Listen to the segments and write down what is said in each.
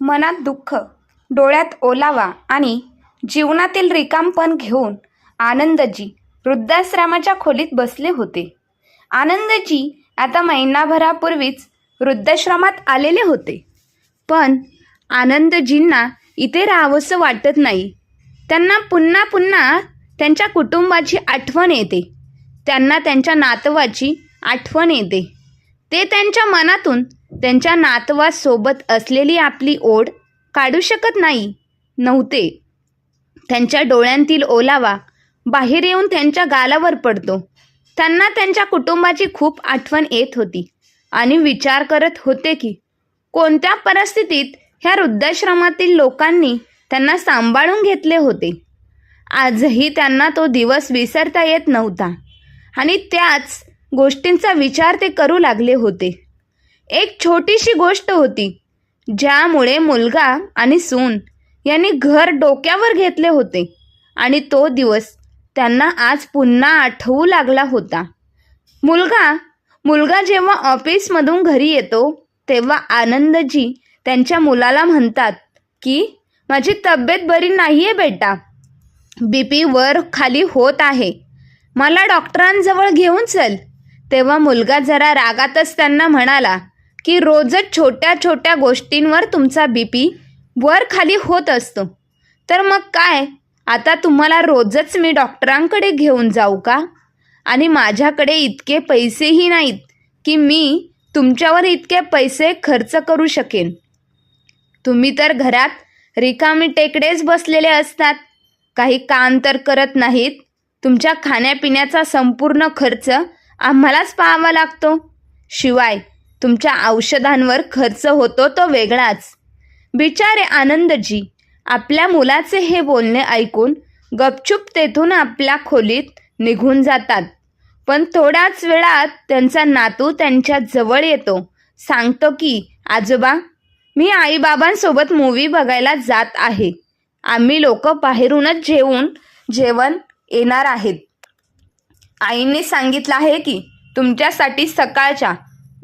मनात दुःख डोळ्यात ओलावा आणि जीवनातील रिकामपण घेऊन आनंदजी वृद्धाश्रमाच्या खोलीत बसले होते. आनंदजी आता महिनाभरापूर्वीच वृद्धाश्रमात आलेले होते. पण आनंदजींना इथे राहावंसं वाटत नाही. त्यांना पुन्हा पुन्हा त्यांच्या कुटुंबाची आठवण येते. त्यांना त्यांच्या नातवाची आठवण येते. ते त्यांच्या मनातून त्यांच्या नातवासोबत असलेली आपली ओढ काढू शकत नाही. नव्हते. त्यांच्या डोळ्यांतील ओलावा बाहेर येऊन त्यांच्या गालावर पडतो. त्यांना त्यांच्या कुटुंबाची खूप आठवण येत होती आणि विचार करत होते की कोणत्या परिस्थितीत ह्या वृद्धाश्रमातील लोकांनी त्यांना सांभाळून घेतले होते? आजही त्यांना तो दिवस विसरता येत नव्हता आणि त्याच गोष्टींचा विचार ते करू लागले होते. एक छोटीशी गोष्ट होती ज्यामुळे मुलगा आणि सून यांनी घर डोक्यावर घेतले होते आणि तो दिवस त्यांना आज पुन्हा आठवू लागला होता. मुलगा मुलगा जेव्हा ऑफिसमधून घरी येतो तेव्हा आनंदजी त्यांच्या मुलाला म्हणतात की माझी तब्येत बरी नाही आहे बेटा. बी पी वर खाली होत आहे. मला डॉक्टरांजवळ घेऊन चल. तेव्हा मुलगा जरा रागातच त्यांना म्हणाला की रोजच छोट्या छोट्या गोष्टींवर तुमचा बी पी वर खाली होत असतो. तर मग काय? आता तुम्हाला रोजच मी डॉक्टरांकडे घेऊन जाऊ का? आणि माझ्याकडे इतके पैसेही नाहीत की मी तुमच्यावर इतके पैसे खर्च करू शकेन. तुम्ही तर घरात रिकामी टेकडेच बसलेले असतात. काही काम तर करत नाहीत. तुमच्या खाण्यापिण्याचा संपूर्ण खर्च आम्हालाच पाहावा लागतो. शिवाय तुमच्या औषधांवर खर्च होतो तो वेगळाच. बिचारे आनंदजी आपल्या मुलाचे हे बोलणे ऐकून गपचूप तेथून आपल्या खोलीत निघून जातात. पण थोड्याच वेळात त्यांचा नातू त्यांच्या जवळ येतो. सांगतो की आजोबा मी आईबाबांसोबत मूवी बघायला जात आहे. आम्ही लोक बाहेरूनच जेवून जेवण येणार आहेत. आईने सांगितलं आहे की तुमच्यासाठी सकाळच्या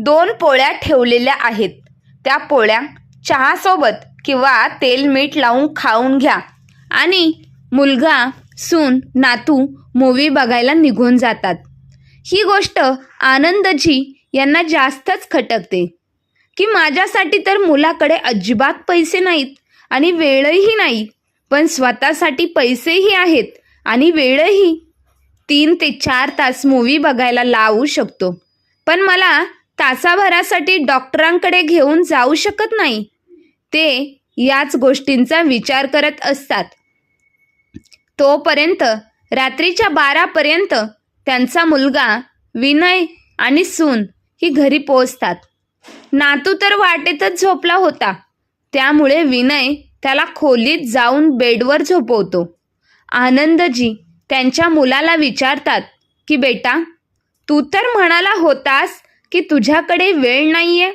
दोन पोळ्या ठेवलेल्या आहेत. त्या पोळ्या चहासोबत किंवा तेल मीठ लावून खाऊन घ्या. आणि मुलगा सून नातू मूवी बघायला निघून जातात. ही गोष्ट आनंदजी यांना जास्तच खटकते. की माझ्यासाठी तर मुलाकडे अजिबात पैसे नाहीत आणि वेळही नाही पण स्वतःसाठी पैसेही आहेत आणि वेळही तीन ते चार तास मूवी बघायला लावू शकतो. पण मला तासाभरासाठी डॉक्टरांकडे घेऊन जाऊ शकत नाही. ते याच गोष्टींचा विचार करत असतात. तोपर्यंत रात्रीच्या बारापर्यंत त्यांचा मुलगा विनय आणि सून ही घरी पोचतात नातू तर वाटेतच झोपला होता. त्यामुळे विनय त्याला खोलीत जाऊन बेडवर झोपवतो. आनंदजी त्यांच्या मुलाला विचारतात की बेटा तू तर म्हणाला होतास की तुझ्याकडे वेळ नाही आहे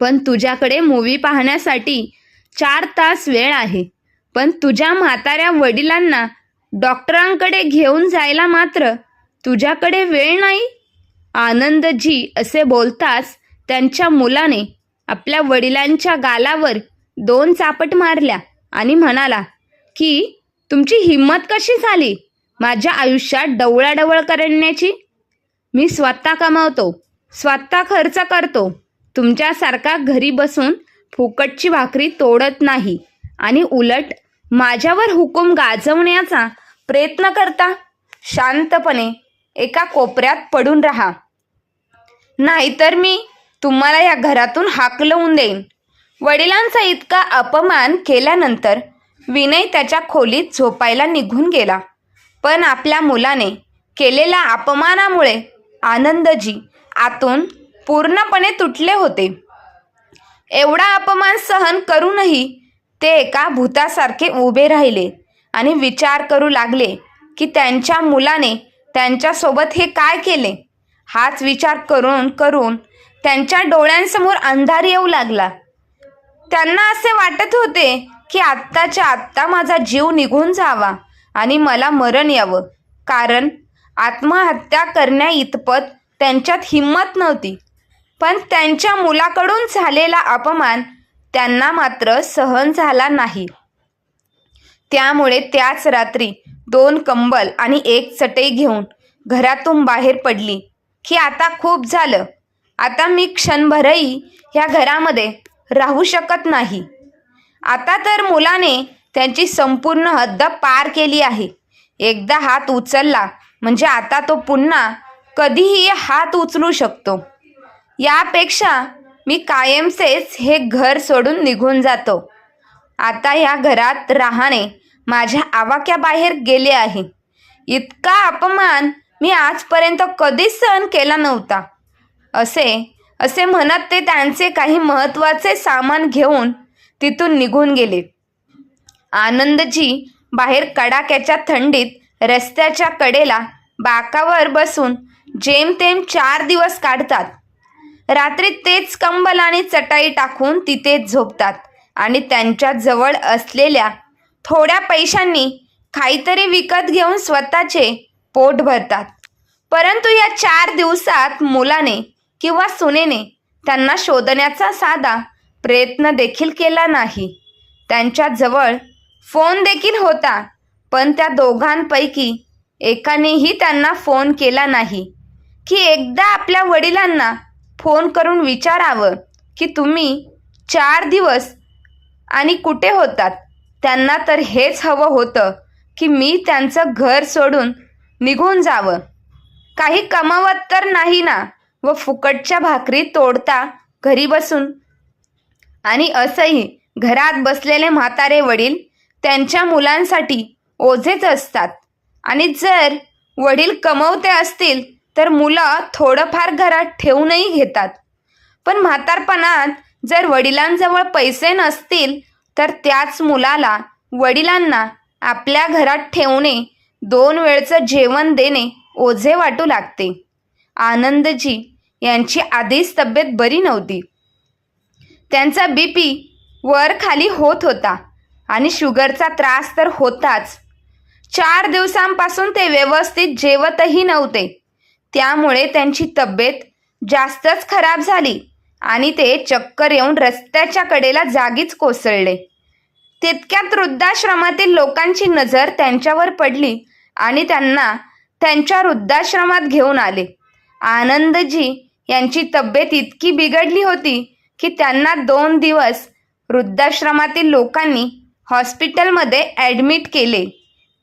पण तुझ्याकडे मूवी पाहण्यासाठी चार तास वेळ आहे. पण तुझ्या म्हाताऱ्या वडिलांना डॉक्टरांकडे घेऊन जायला मात्र तुझ्याकडे वेळ नाही. आनंदजी असे बोलताच त्यांच्या मुलाने आपल्या वडिलांच्या गालावर दोन चापट मारल्या आणि म्हणाला की तुमची हिंमत कशी झाली माझ्या आयुष्यात डवळाडवळ करण्याची? मी स्वतः कमावतो. स्वतः खर्च करतो. तुमच्यासारखा घरी बसून फुकटची भाकरी तोडत नाही. आणि उलट माझ्यावर हुकूम गाजवण्याचा प्रयत्न करता शांतपणे एका कोपऱ्यात पडून राहा. नाहीतर मी तुम्हाला या घरातून हाकलवून देईन. वडिलांचा इतका अपमान केल्यानंतर विनय त्याच्या खोलीत झोपायला निघून गेला. पण आपल्या मुलाने केलेल्या अपमानामुळे आनंदजी आतून पूर्णपणे तुटले होते. एवढा अपमान सहन करूनही ते एका भूतासारखे उभे राहिले आणि विचार करू लागले की त्यांच्या मुलाने त्यांच्यासोबत हे काय केले? हाच विचार करून करून त्यांच्या डोळ्यांसमोर अंधार येऊ लागला. त्यांना असे वाटत होते की आत्ताच्या आत्ता माझा जीव निघून जावा आणि मला मरण यावं. कारण आत्महत्या करण्या इतपत त्यांच्यात हिंमत नव्हती. पण त्यांच्या मुलाकडून झालेला अपमान त्यांना मात्र सहन झाला नाही. त्यामुळे त्याच रात्री दोन कंबल आणि एक चटई घेऊन घरातून बाहेर पडली की आता खूप झालं. आता मी क्षणभरही ह्या घरामध्ये राहू शकत नाही. आता तर मुलाने त्यांची संपूर्ण हद्द पार केली आहे. एकदा हात उचलला म्हणजे आता तो पुन्हा कधीही हात उचलू शकतो. यापेक्षा मी कायमचेच हे घर सोडून निघून जातो. आता या घरात राहणे माझ्या आवाक्याबाहेर गेले आहे. इतका अपमान मी आजपर्यंत कधीच सहन केला नव्हता. असे असे म्हणत ते त्यांचे काही महत्त्वाचे सामान घेऊन तिथून निघून गेले. आनंदजी बाहेर कडाक्याच्या थंडीत रस्त्याच्या कडेला बाकावर बसून जेमतेम चार दिवस काढतात. रात्री तेच कंबल आणि चटाई टाकून तिथेच झोपतात आणि त्यांच्या जवळ असलेल्या थोड्या पैशांनी काहीतरी विकत घेऊन स्वतःचे पोट भरतात. परंतु या चार दिवसात मुलाने किंवा सुनेने त्यांना शोधण्याचा साधा प्रयत्न देखील केला नाही. त्यांच्याजवळ फोन देखील होता पण त्या दोघांपैकी एकानेही त्यांना फोन केला नाही. की एकदा आपल्या वडिलांना फोन करून विचारावं की तुम्ही चार दिवस आणि कुठे होतात? त्यांना तर हेच हवं होतं की मी त्यांचं घर सोडून निघून जावं. काही कमावत तर नाही ना व फुकटच्या भाकरी तोडता घरी बसून. आणि असंही घरात बसलेले म्हातारे वडील त्यांच्या मुलांसाठी ओझेच असतात. आणि जर वडील कमवते असतील तर मुलं थोडंफार घरात ठेवूनही घेतात. पण म्हातारपणात जर वडिलांजवळ पैसे नसतील तर त्याच मुलाला वडिलांना आपल्या घरात ठेवणे दोन वेळचं जेवण देणे ओझे वाटू लागते. आनंदजी यांची आधीच तब्येत बरी नव्हती. त्यांचा बी पी वर खाली होत होता आणि शुगरचा त्रास तर होताच. चार दिवसांपासून ते व्यवस्थित जेवतही नव्हते. त्यामुळे त्यांची तब्येत जास्तच खराब झाली आणि ते चक्कर येऊन रस्त्याच्या कडेला जागीच कोसळले. तितक्यात वृद्धाश्रमातील लोकांची नजर त्यांच्यावर पडली आणि त्यांना त्यांच्या वृद्धाश्रमात घेऊन आले. आनंदजी यांची तब्येत इतकी बिघडली होती की त्यांना दोन दिवस वृद्धाश्रमातील लोकांनी हॉस्पिटलमध्ये ॲडमिट केले.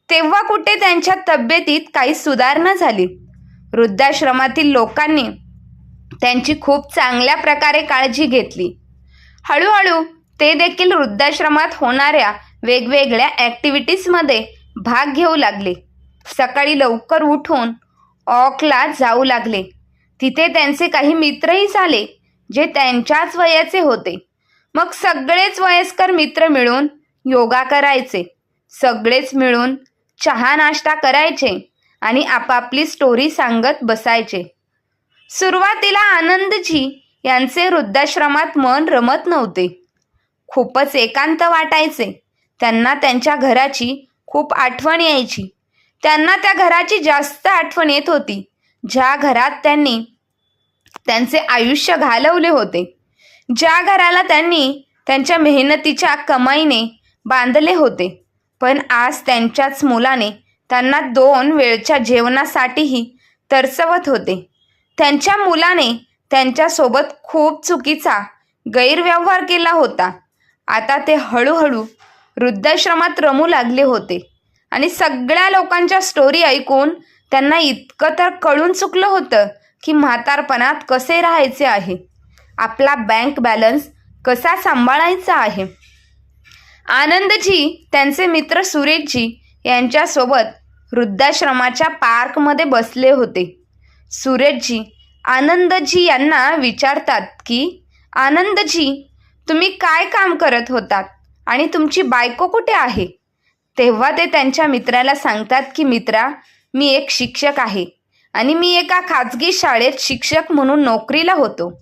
तेव्हा कुठे त्यांच्या तब्येतीत काही सुधारणा झाली? वृद्धाश्रमातील लोकांनी त्यांची खूप चांगल्या प्रकारे काळजी घेतली. हळूहळू ते देखील वृद्धाश्रमात होणाऱ्या वेगवेगळ्या ॲक्टिव्हिटीजमध्ये भाग घेऊ लागले. सकाळी लवकर उठून ऑकला जाऊ लागले. तिथे त्यांचे काही मित्रही झाले जे त्यांच्याच वयाचे होते. मग सगळेच वयस्कर मित्र मिळून योगा करायचे. सगळेच मिळून चहा नाश्ता करायचे. आणि आपापली स्टोरी सांगत बसायचे. सुरुवातीला आनंदजी यांचे वृद्धाश्रमात मन रमत नव्हते. खूपच एकांत वाटायचे. त्यांना त्यांच्या घराची खूप आठवण यायची. त्यांना त्या घराची जास्त आठवण येत होती. ज्या घरात त्यांनी त्यांचे आयुष्य घालवले होते. ज्या घराला त्यांनी त्यांच्या मेहनतीच्या कमाईने बांधले होते. पण आज त्यांच्याच मुलाने त्यांना दोन वेळच्या जेवणासाठीही तरसवत होते. त्यांच्या मुलाने त्यांच्यासोबत खूप चुकीचा गैरव्यवहार केला होता. आता ते हळूहळू वृद्धाश्रमात रमू लागले होते आणि सगळ्या लोकांच्या स्टोरी ऐकून त्यांना इतकं तर कळून चुकलं होतं की म्हातारपणात कसे राहायचे आहे? आपला बँक बॅलन्स कसा सांभाळायचा आहे? आनंदजी त्यांचे मित्र सुरेशजी यांच्यासोबत वृद्धाश्रमाच्या पार्कमध्ये बसले होते. सुरेशजी आनंदजी यांना विचारतात की आनंदजी तुम्ही काय काम करत होतात आणि तुमची बायको कुठे आहे? तेव्हा ते त्यांच्या मित्राला सांगतात की मित्रा मी एक शिक्षक आहे आणि मी एका खाजगी शाळेत शिक्षक म्हणून नोकरीला होतो.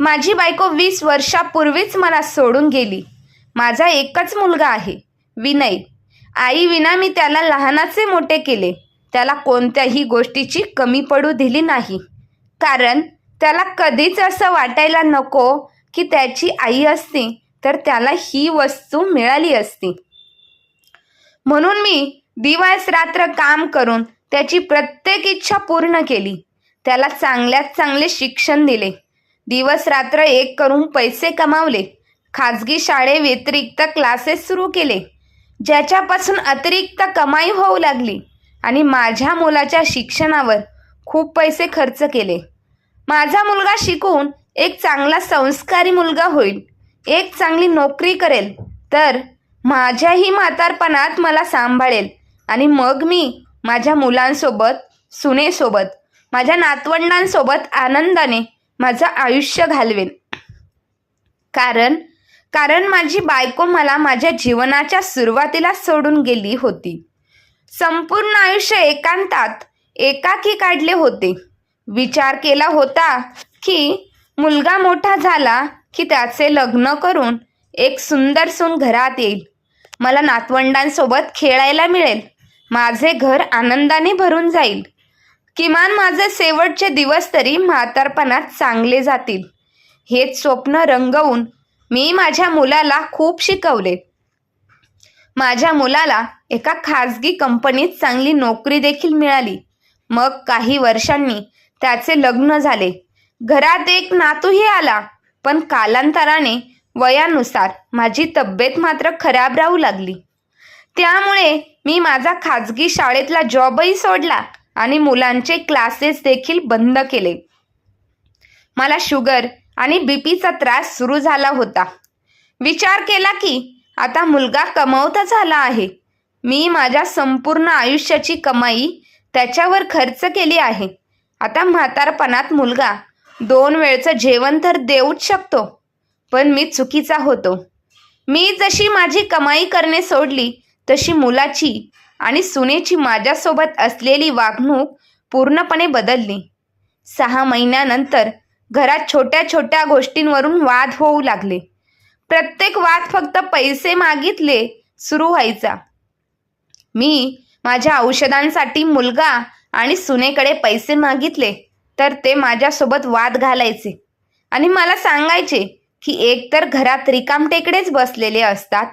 माझी बायको वीस वर्षापूर्वीच मला सोडून गेली. माझा एकच मुलगा आहे विनय. आई विना मी त्याला लहानाचे मोठे केले. त्याला कोणत्याही गोष्टीची कमी पडू दिली नाही. कारण त्याला कधीच असं वाटायला नको की त्याची आई असती तर त्याला ही वस्तू मिळाली असती. म्हणून मी दिवस रात्र काम करून त्याची प्रत्येक इच्छा पूर्ण केली. त्याला चांगल्यात चांगले शिक्षण दिले. दिवस रात्र एक करून पैसे कमावले. खाजगी शाळे व्यतिरिक्त क्लासेस सुरू केले. ज्याच्यापासून अतिरिक्त कमाई होऊ लागली आणि माझ्या मुलाच्या शिक्षणावर खूप पैसे खर्च केले. माझा मुलगा शिकून एक चांगला संस्कारी मुलगा होईल एक चांगली नोकरी करेल तर माझ्याही म्हातारपणात मला सांभाळेल आणि मग मी माझ्या मुलांसोबत सुनेसोबत माझ्या नातवंडांसोबत आनंदाने माझं आयुष्य घालवेन. कारण कारण माझी बायको मला माझ्या जीवनाच्या सुरुवातीला सोडून गेली होती. संपूर्ण आयुष्य एकांतात एकाकी काढले होते. विचार केला होता की मुलगा मोठा झाला की त्याचे लग्न करून एक सुंदर सून घरात येईल. मला नातवंडांसोबत खेळायला मिळेल. माझे घर आनंदाने भरून जाईल. किमान माझे शेवटचे दिवस तरी म्हातारपणात चांगले जातील. हेच स्वप्न रंगवून मी माझ्या मुलाला खूप शिकवले. माझ्या मुलाला एका खाजगी कंपनीत चांगली नोकरी देखील मिळाली. मग काही वर्षांनी त्याचे लग्न झाले. घरात एक नातूही आला पण कालांतराने वयानुसार माझी तब्येत मात्र खराब राहू लागली. त्यामुळे मी माझा खाजगी शाळेतला जॉबही सोडला आणि मुलांचे क्लासेस देखील बंद केले. मला शुगर आणि बीपीचा त्रास सुरू झाला होता. विचार केला की आता मुलगा कमवता झाला आहे. मी माझ्या संपूर्ण आयुष्याची कमाई त्याच्यावर खर्च केली आहे. आता म्हातारपणात मुलगा दोन वेळचं जेवण तर देऊच शकतो पण मी चुकीचा होतो. मी जशी माझी कमाई करणे सोडली तशी मुलाची आणि सुनेची माझ्यासोबत असलेली वागणूक पूर्णपणे बदलली. सहा महिन्यानंतर घरात छोट्या छोट्या गोष्टींवरून वाद होऊ लागले. प्रत्येक वाद फक्त पैसे मागितले सुरू व्हायचा. मी माझ्या औषधांसाठी मुलगा आणि सुनेकडे पैसे मागितले तर ते माझ्यासोबत वाद घालायचे. आणि मला सांगायचे की एकतर घरात रिकामटेकडेच बसलेले असतात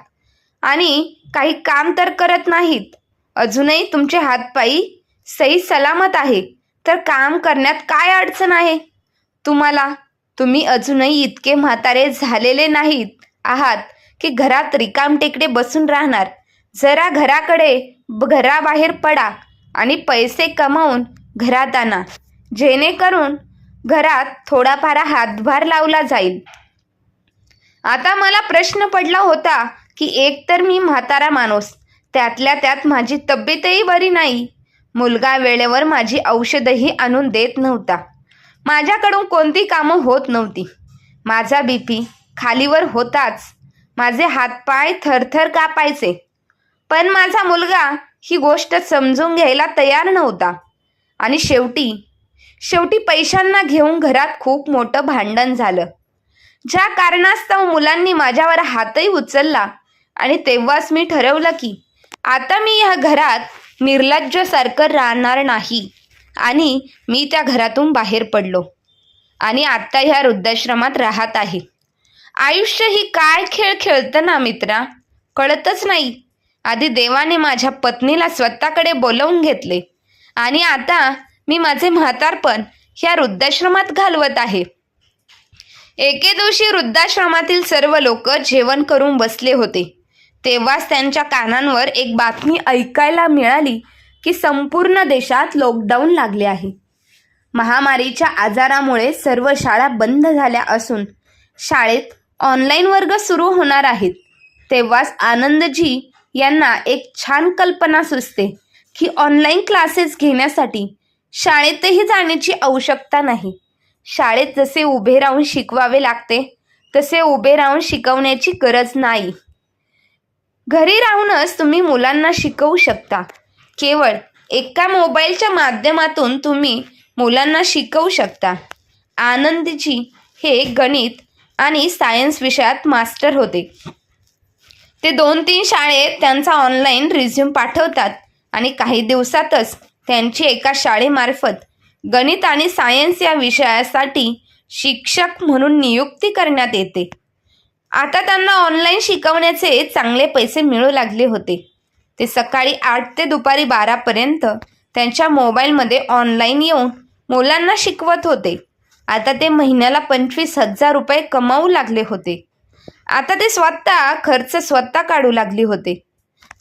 आणि काही काम तर करत नाहीत. अजूनही तुमचे हातपायी सही सलामत आहे तर काम करण्यात काय अडचण आहे? तुम्हाला? तुम्ही अजूनही इतके म्हातारे झालेले नाहीत आहात की घरात रिकामटेकडे बसून राहणार. जरा घराकडे घराबाहेर पडा आणि पैसे कमावून घरात आणा. जेणेकरून घरात थोडाफार हातभार लावला जाईल. आता मला प्रश्न पडला होता की एकतर मी म्हातारा माणूस त्यातल्या त्यात माझी तब्येतही बरी नाही. मुलगा वेळेवर माझी औषधही आणून देत नव्हता. माझ्याकडून कोणती कामं होत नव्हती. माझा बीपी खालीवर होताच. माझे हातपाय थरथर कापायचे. पण माझा मुलगा ही गोष्ट समजून घ्यायला तयार नव्हता. आणि शेवटी शेवटी पैशांना घेऊन घरात खूप मोठं भांडण झालं. ज्या कारणास्तव मुलांनी माझ्यावर हातही उचलला आणि तेव्हाच मी ठरवलं की आता मी या घरात निर्लज्जसारखं राहणार नाही. आणि मी त्या घरातून बाहेर पडलो. आणि आत्ता ह्या वृद्धाश्रमात राहत आहे. आयुष्य ही काय खेळ खेळतं ना मित्रा? कळतच नाही. आधी देवाने माझ्या पत्नीला स्वतःकडे बोलवून घेतले. आणि आता मी माझे म्हातारपण ह्या वृद्धाश्रमात घालवत आहे. एके दिवशी वृद्धाश्रमातील सर्व लोक जेवण करून बसले होते. तेव्हाच त्यांच्या कानांवर एक बातमी ऐकायला मिळाली. की संपूर्ण देशात लॉकडाऊन लागले आहे. महामारीच्या आजारामुळे सर्व शाळा बंद झाल्या असून शाळेत ऑनलाईन वर्ग सुरू होणार आहेत. तेव्हाच आनंदजी यांना एक छान कल्पना सुचते की ऑनलाईन क्लासेस घेण्यासाठी शाळेतही जाण्याची आवश्यकता नाही. शाळेत जसे उभे राहून शिकवावे लागते तसे उभे राहून शिकवण्याची गरज नाही. घरी राहूनच तुम्ही मुलांना शिकवू शकता. केवळ एका मोबाईलच्या माध्यमातून तुम्ही मुलांना शिकवू शकता. आनंदजी हे गणित आणि सायन्स विषयात मास्टर होते. ते दोन तीन शाळेत त्यांचा ऑनलाईन रिझ्यूम पाठवतात आणि काही दिवसातच त्यांची एका शाळेमार्फत गणित आणि सायन्स या विषयासाठी शिक्षक म्हणून नियुक्ती करण्यात येते. आता त्यांना ऑनलाईन शिकवण्याचे चांगले पैसे मिळू लागले होते. ते सकाळी आठ ते दुपारी बारापर्यंत त्यांच्या मोबाईलमध्ये ऑनलाईन येऊन मुलांना शिकवत होते. आता ते महिन्याला पंचवीस हजार रुपये कमावू लागले होते. आता ते स्वतः खर्च स्वतः काढू लागले होते.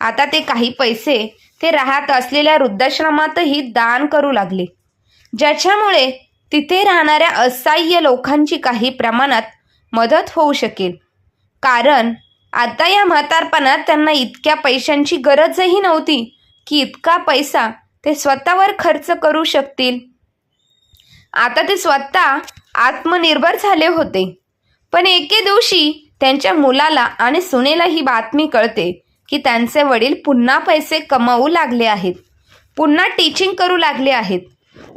आता ते काही पैसे ते राहत असलेल्या वृद्धाश्रमातही दान करू लागले. ज्याच्यामुळे तिथे राहणाऱ्या असहाय्य लोकांची काही प्रमाणात मदत होऊ शकेल. कारण आता या म्हातारपणात त्यांना इतक्या पैशांची गरजही नव्हती की इतका पैसा ते स्वतःवर खर्च करू शकतील. आता ते स्वतः आत्मनिर्भर झाले होते. पण एके दिवशी त्यांच्या मुलाला आणि सुनेला ही बातमी कळते की त्यांचे वडील पुन्हा पैसे कमावू लागले आहेत. पुन्हा टीचिंग करू लागले आहेत.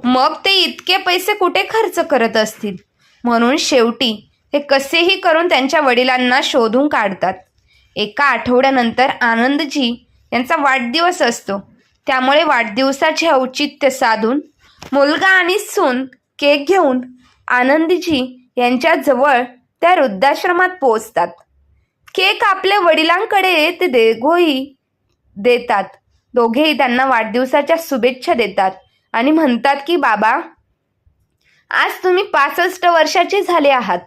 मग ते इतके पैसे कुठे खर्च करत असतील? म्हणून शेवटी ते कसेही करून त्यांच्या वडिलांना शोधून काढतात. एका आठवड्यानंतर आनंदजी यांचा वाढदिवस असतो. त्यामुळे वाढदिवसाचे औचित्य साधून मुलगा आणि सून केक घेऊन आनंदजी यांच्या जवळ त्या वृद्धाश्रमात पोचतात केक आपल्या वडिलांकडे ते देगोही देतात. दोघेही त्यांना वाढदिवसाच्या शुभेच्छा देतात आणि म्हणतात की बाबा आज तुम्ही पासष्ट वर्षाचे झाले आहात.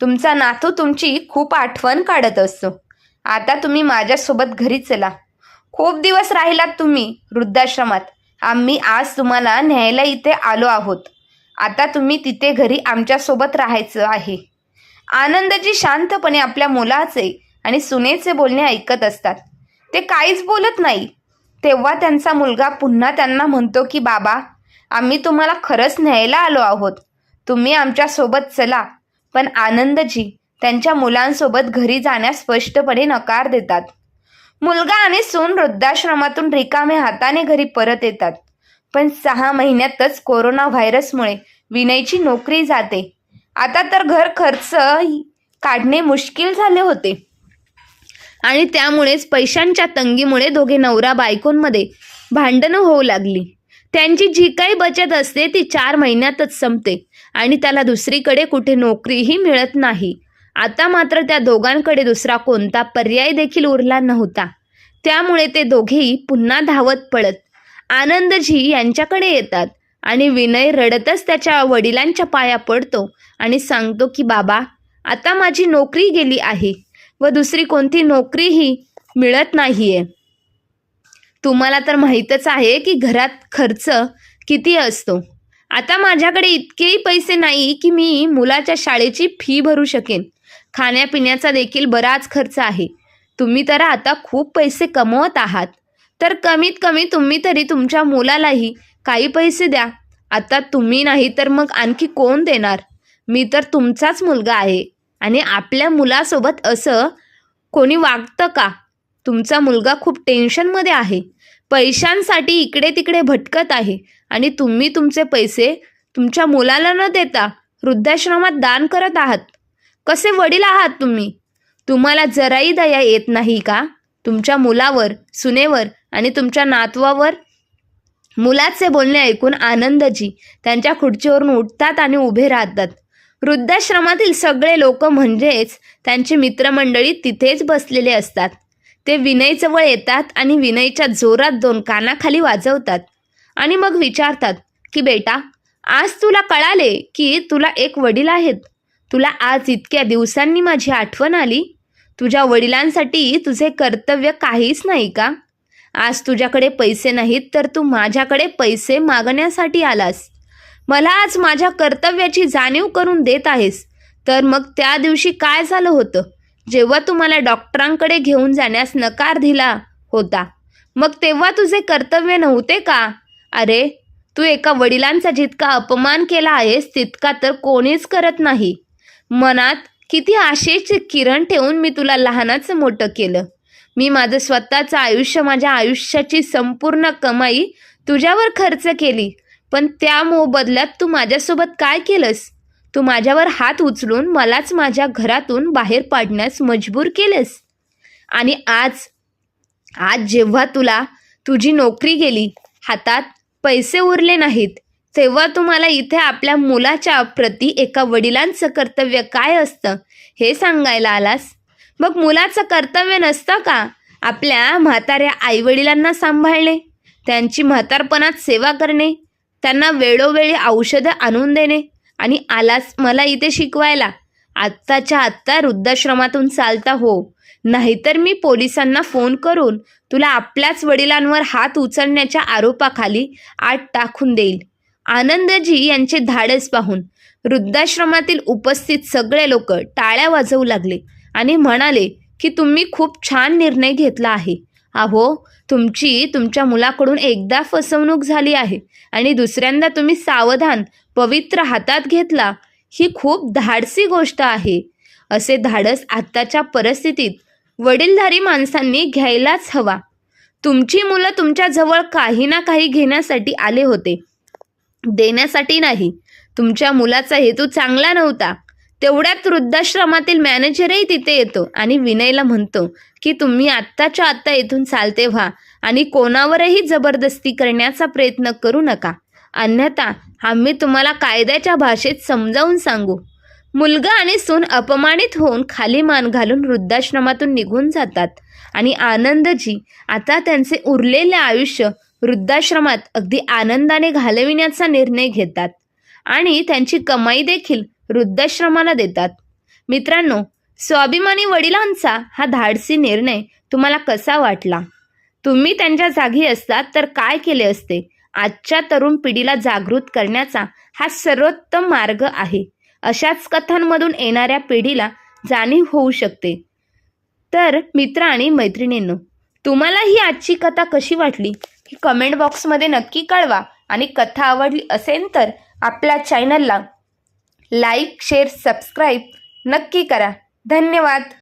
तुमचा नातू तुमची खूप आठवण काढत असतो. आता तुम्ही माझ्यासोबत घरी चला. खूप दिवस राहिलात तुम्ही वृद्धाश्रमात. आम्ही आज तुम्हाला न्यायला इथे आलो आहोत. आता तुम्ही तिथे घरी आमच्यासोबत राहायचं आहे. आनंदजी शांतपणे आपल्या मुलाचे आणि सुनेचे बोलणे ऐकत असतात. ते काहीच बोलत नाही. तेव्हा त्यांचा मुलगा पुन्हा त्यांना म्हणतो की बाबा आम्ही तुम्हाला खरंच न्यायला आलो आहोत. तुम्ही आमच्यासोबत चला. पण आनंदजी त्यांच्या मुलांसोबत घरी जाण्यास स्पष्टपणे नकार देतात. मुलगा आणि सून वृद्धाश्रमातून रिकामे हाताने घरी परत येतात. पण सहा महिन्यातच कोरोना व्हायरसमुळे विनयची नोकरी जाते. आता तर घर खर्च काढणे मुश्किल झाले होते. आणि त्यामुळेच पैशांच्या तंगीमुळे दोघे नवरा बायकोंमध्ये भांडणं होऊ लागली. त्यांची जी काही बचत असते ती चार महिन्यातच संपते आणि त्याला दुसरीकडे कुठे नोकरीही मिळत नाही. आता मात्र त्या दोघांकडे दुसरा कोणता पर्याय देखील उरला नव्हता. त्यामुळे ते दोघेही पुन्हा धावत पळत आनंदजी यांच्याकडे येतात आणि विनय रडतच त्याच्या वडिलांच्या पाया पडतो आणि सांगतो की बाबा आता माझी नोकरी गेली आहे व दुसरी कोणती नोकरीही मिळत नाहीये. तुम्हाला तर माहीतच आहे की घरात खर्च किती असतो. आता माझ्याकडे इतकेही पैसे नाही की मी मुलाच्या शाळेची फी भरू शकेन. खाण्यापिण्याचा देखील बराच खर्च आहे. तुम्ही तर आता खूप पैसे कमवत आहात. तर कमीत कमी तुम्ही तरी तुमच्या मुलालाही काही पैसे द्या. आता तुम्ही नाही तर मग आणखी कोण देणार? मी तर तुमचाच मुलगा आहे. आणि आपल्या मुलासोबत असं कोणी वागतं का? तुमचा मुलगा खूप टेन्शनमध्ये आहे. पैशांसाठी इकडे तिकडे भटकत आहे. आणि तुम्ही तुमचे पैसे तुमच्या मुलाला न देता वृद्धाश्रमात दान करत आहात. कसे वडील आहात तुम्ही? तुम्हाला जराही दया येत नाही का? तुमच्या मुलावर सुनेवर आणि तुमच्या नातवावर? मुलाचे बोलणे ऐकून आनंदजी त्यांच्या खुर्चीवरून उठतात आणि उभे राहतात. वृद्धाश्रमातील सगळे लोक म्हणजेच त्यांची मित्रमंडळी तिथेच बसलेले असतात. ते विनयजवळ येतात आणि विनयच्या जोरात दोन कानाखाली वाजवतात आणि मग विचारतात की बेटा आज तुला कळाले की तुला एक वडील आहेत? तुला आज इतक्या दिवसांनी माझी आठवण आली? तुझ्या वडिलांसाठी तुझे कर्तव्य काहीच नाही का? आज तुझ्याकडे पैसे नाहीत तर तू माझ्याकडे पैसे मागण्यासाठी आलास. मला आज माझ्या कर्तव्याची जाणीव करून देत आहेस. तर मग त्या दिवशी काय झालं होतं? जेव्हा तू मला डॉक्टरांकडे घेऊन जाण्यास नकार दिला होता मग तेव्हा तुझे कर्तव्य नव्हते का? अरे तू एका वडिलांचा जितका अपमान केला आहेस तितका तर कोणीच करत नाही. मनात किती आशेचे किरण ठेवून मी तुला लहानाचं मोठं केलं. मी माझं स्वतःचं आयुष्य माझ्या आयुष्याची संपूर्ण कमाई तुझ्यावर खर्च केली. पण त्या मोबदल्यात तू माझ्यासोबत काय केलंस? तू माझ्यावर हात उचलून मलाच माझ्या घरातून बाहेर पाडण्यास मजबूर केलंस. आणि आज आज जेव्हा तुला तुझी नोकरी गेली हातात पैसे उरले नाहीत तेव्हा तुम्हाला इथे आपल्या मुलाच्या प्रती एका वडिलांचं कर्तव्य काय असतं हे सांगायला आलास? मग मुलाचं कर्तव्य नसतं का? आपल्या म्हाताऱ्या आईवडिलांना सांभाळणे त्यांची म्हातारपणात सेवा करणे त्यांना वेळोवेळी औषधं आणून देणे आणि आलास मला इथे शिकवायला. आत्ताच्या आत्ता वृद्धाश्रमातून चालता हो. नाहीतर मी पोलिसांना फोन करून तुला आपल्याच वडिलांवर हात उचलण्याच्या आरोपाखाली आत टाकून देईल. आनंदजी यांचे धाडस पाहून वृद्धाश्रमातील उपस्थित सगळे लोक टाळ्या वाजवू लागले आणि म्हणाले की तुम्ही खूप छान निर्णय घेतला आहे. अहो तुमची तुमच्या मुलाकडून एकदा फसवणूक झाली आहे आणि दुसऱ्यांदा तुम्ही सावधान पवित्र हातात घेतला. ही खूप धाडसी गोष्ट आहे. असे धाडस आत्ताच्या परिस्थितीत वडीलधारी माणसांनी घ्यायलाच हवा. तुमची मुलं तुमच्याजवळ काही ना काही घेण्यासाठी आले होते. देण्यासाठी नाही. तुमच्या मुलाचा हेतू चांगला नव्हता. तेवढ्यात वृद्धाश्रमातील मॅनेजरही तिथे येतो आणि विनयला म्हणतो की तुम्ही आत्ताच्या आत्ता इथून चालते व्हा आणि कोणावरही जबरदस्ती करण्याचा प्रयत्न करू नका. अन्यथा आम्ही तुम्हाला कायद्याच्या भाषेत समजावून सांगू. मुलगा आणि सून अपमानित होऊन खाली मान घालून वृद्धाश्रमातून निघून जातात. आणि आनंदजी आता त्यांचे उरलेले आयुष्य वृद्धाश्रमात अगदी आनंदाने घालविण्याचा निर्णय घेतात आणि त्यांची कमाई देखील वृद्धाश्रमाला देतात. मित्रांनो स्वाभिमानी वडिलांचा हा धाडसी निर्णय तुम्हाला कसा वाटला? तुम्ही त्यांच्या जागी असतात तर काय केले असते? आजच्या तरुण पिढीला जागृत करण्याचा हा सर्वोत्तम मार्ग आहे. अशाच कथांमधून येणाऱ्या पिढीला जाणीव होऊ शकते. तर मित्र आणि मैत्रिणींनो तुम्हाला ही आजची कथा कशी वाटली? ही कमेंट बॉक्समध्ये नक्की कळवा. आणि कथा आवडली असेल तर आपल्या चॅनलला लाईक शेअर सबस्क्राईब नक्की करा. धन्यवाद.